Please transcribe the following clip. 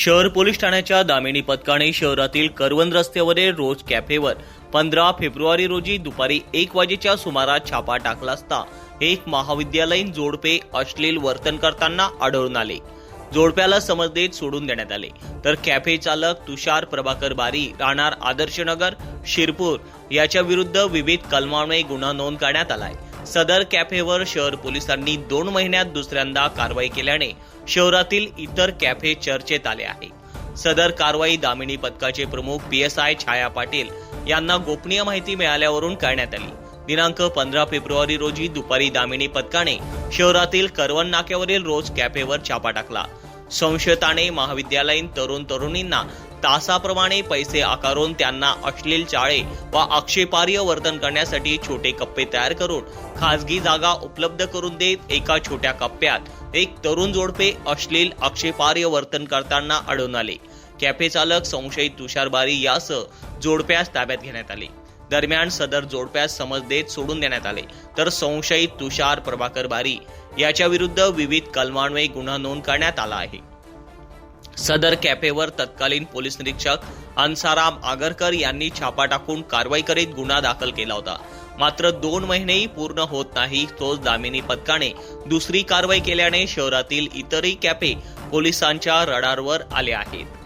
शहर पोलीस ठाण्याच्या दामिनी पथकाने शहरातील करवंद रस्त्यावरील रोज कॅफेवर पंधरा फेब्रुवारी रोजी दुपारी एक वाजेच्या सुमारास छापा टाकला असता एक महाविद्यालयीन जोडपे अश्लील वर्तन करताना आढळून आले. जोडप्याला समज देत सोडून देण्यात आले. तर कॅफे चालक तुषार प्रभाकर बारी राहणार आदर्शनगर शिरपूर याच्या विरुद्ध विविध कलमामुळे गुन्हा नोंद करण्यात आलाय. सदर कॅफेवर शहर पोलिसांनी दोन महिन्यात दुसऱ्यांदा कारवाई केल्याने शहरातील इतर कॅफे चर्चेत आले आहे. सदर कारवाई दामिनी पथकाचे प्रमुख P S I Chhaya Patil यांना गोपनीय माहिती मिळाल्यावरून करण्यात आली. दिनांक पंधरा फेब्रुवारी रोजी दुपारी दामिनी पथकाने शहरातील करवन नाक्यावरील रोज कॅफेवर छापा टाकला. संशयताने महाविद्यालयीन तरुण तरुणींना तासाप्रमाणे पैसे आकारून त्यांना अश्लील चाळे व आक्षेपार्ह वर्तन करण्यासाठी छोटे कप्पे तयार करून खासगी जागा उपलब्ध करून देत एका छोट्या कप्प्यात एक तरुण जोडपे अश्लील आक्षेपार्ह वर्तन करताना आढळून आले. कॅफे चालक संशयित तुषार बारी यासह जोडप्यास ताब्यात घेण्यात आले. दरम्यान सदर जोडप्यास समज देत सोडून देण्यात आले. तर संशयित तुषार प्रभाकर बारी याच्या विरुद्ध विविध कलमान्वये गुन्हा नोंद करण्यात आला आहे. सदर कॅफेवर तत्कालीन पोलीस निरीक्षक अन्साराम आगरकर यांनी छापा टाकून कारवाई करीत गुन्हा दाखल केला होता. मात्र दोन महिनेही पूर्ण होत नाही तोच दामिनी पथकाने दुसरी कारवाई केल्याने शहरातील इतरही कॅफे पोलिसांच्या रडारवर आले आहेत.